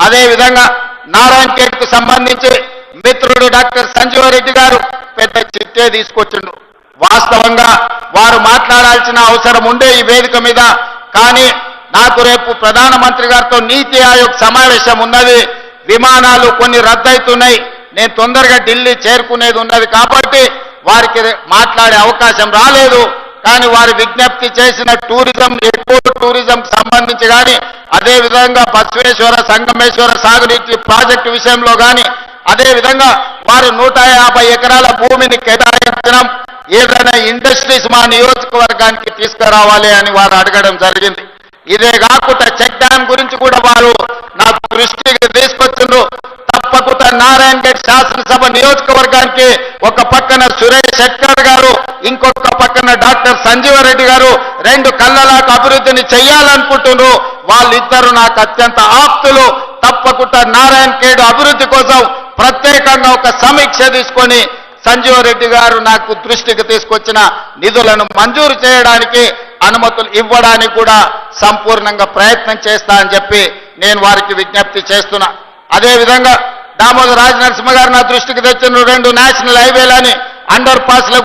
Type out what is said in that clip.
అదేవిధంగా నారాయణ ఖేడ్కు సంబంధించి మిత్రుడు డాక్టర్ సంజీవరెడ్డి గారు పెద్ద చిట్టే తీసుకొచ్చిండు. వాస్తవంగా వారు మాట్లాడాల్సిన అవసరం ఉండే ఈ వేదిక మీద కానీ నాకు రేపు ప్రధానమంత్రి గారితో నీతి ఆయోగ్ సమావేశం ఉన్నది. విమానాలు కొన్ని రద్దయితున్నాయి. నేను తొందరగా ఢిల్లీ చేరుకునేది ఉన్నది కాబట్టి వారికి రే- మాట్లాడే అవకాశం రాలేదు. కానీ వారు విజ్ఞప్తి చేసిన టూరిజం ఎక్కువ టూరిజం సంబంధించి కానీ అదేవిధంగా బసవేశ్వర సంగమేశ్వర సాగునీటి ప్రాజెక్టు విషయంలో కానీ అదేవిధంగా వారు నూట యాభై ఎకరాల భూమిని కేటాయించడం ఏదైనా ఇండస్ట్రీస్ మా నియోజకవర్గానికి తీసుకురావాలి అని వారు అడగడం జరిగింది. ఇదే కాకుండా చెక్ డ్యామ్ గురించి కూడా వారు నా దృష్టికి తీసుకొచ్చిండ్రు. తప్పకుండా నారాయణ గేట్ శాసనసభ నియోజకవర్గానికి ఒక పక్కన సురేష్ శెట్కర్ గారు ఇంకొక పక్కన డాక్టర్ సంజీవరెడ్డి గారు రెండు కళ్ళలాకు అభివృద్ధిని చేయాలనుకుంటున్నారు వాళ్ళిద్దరు నాకు అత్యంత ఆప్తులు. తప్పకుండా నారాయణ ఖేడ్ అభివృద్ధి కోసం ప్రత్యేకంగా ఒక సమీక్ష తీసుకొని సంజీవరెడ్డి గారు నాకు దృష్టికి తీసుకొచ్చిన నిధులను మంజూరు చేయడానికి అనుమతులు ఇవ్వడానికి కూడా సంపూర్ణంగా ప్రయత్నం చేస్తా అని చెప్పి నేను వారికి విజ్ఞప్తి చేస్తున్నా. అదే విధంగా దామోదర రాజనరసింహ గారు నా దృష్టికి తెచ్చిన రెండు నేషనల్ హైవేలని అండర్ పాస్ల